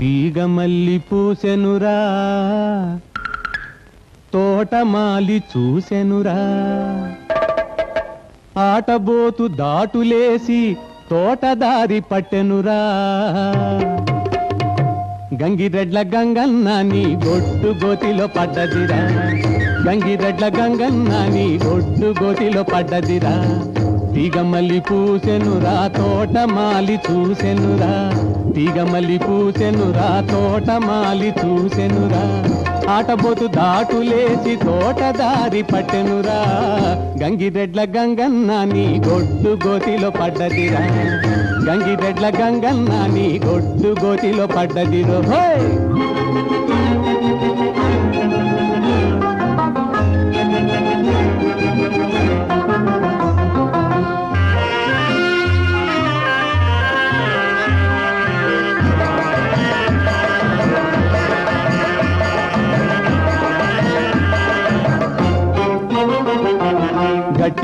తీగ మల్లి పూసెనురా. తోటమాలి చూసెనురా. ఆటబోతు దాటులేసి తోటదారి పట్టెనురా. గంగిరెడ్ల గంగన్న నీ గొడ్డు గోతిలో పడ్డదిరా. గంగిరెడ్ల గంగన్న నీ గొడ్డు గోతిలో పడ్డదిరా. తీగమల్లి పూసెనురా తోటమాలి చూసెనురా. తీగమల్లి పూసెనురా తోటమాలి చూసెనురా. ఆటబోతు దాటులేసి తోటదారి పట్టెనురా. గంగిరెడ్ల గంగన్న నీ గొడ్డు గోతిలో పడ్డదిరా. గంగిరెడ్ల గంగన్న నీ గొడ్డు గోతిలో పడ్డదిరో. హోయ్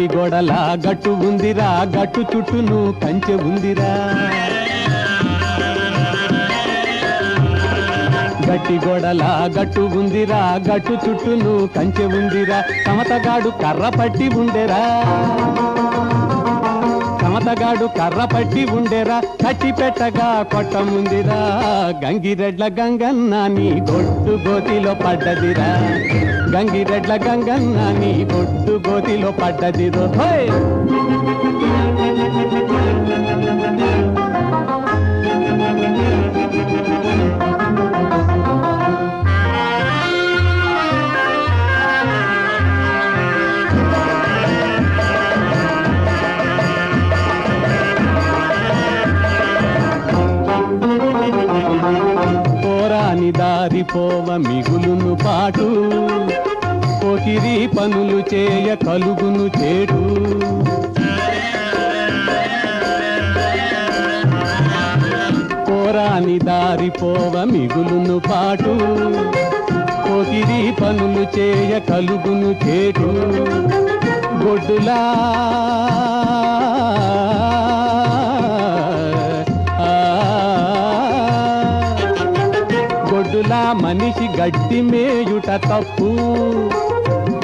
గట్టి గోడలా గట్టు ఉందిరా గట్టు చుట్టూను కంచె ఉందిరా. గట్టి గోడలా గట్టు ఉందిరా గట్టు చుట్టూను కంచె ఉందిరా. సమతగాడు కర్ర పట్టి ఉండెరా. సమతగాడు కర్ర పట్టి ఉండెరా. కట్టి పెట్టగా కొట్టముందిరా గంగిరెడ్ల గంగన్న నీ గొడ్డు గోతిలో పడ్డదిరా. గంగిరెడ్ల గంగన్న నీ గొడ్డు గోతిలో పడ్డది రోయ్ పోరాని దారి పోవ మిగులును పాటు. పోకిరి పనులు చేయ కలుగును చేటు. పోరాని దారి పోవ మిగులును పాటు. పోకిరి పనులు చేయ కలుగును చేటు. గొడ్డులా గొడ్డులా మనిషి గడ్డి మేయుట తప్పు.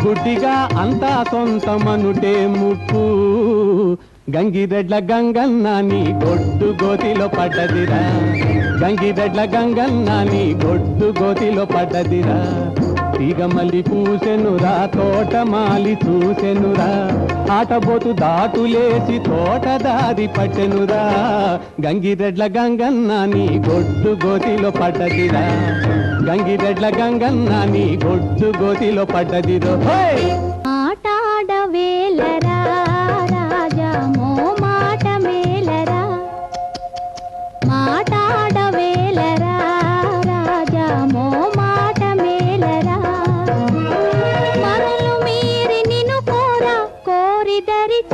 గుడ్డిగా అంతా సొంతమనుటే ముప్పు గంగిరెడ్ల గంగన్న నీ గొడ్డు గోతిలో పడ్డదిరా. గంగిరెడ్ల గంగన్న నీ గొడ్డు గోతిలో పడ్డదిరా. తీగమలి మల్లి పూసెనురా తోటమాలి చూసెనురా. ఆటబోతు దాటులేసి తోటదారి పట్టెనురా. గంగిరెడ్ల గంగన్న నీ గొడ్డు గోతిలో పడ్డదిరా. గంగిరెడ్ల గంగన్న నీ గొడ్డు గోతిలో పడ్డదిరో. హోయ్ ಸಿದರಿ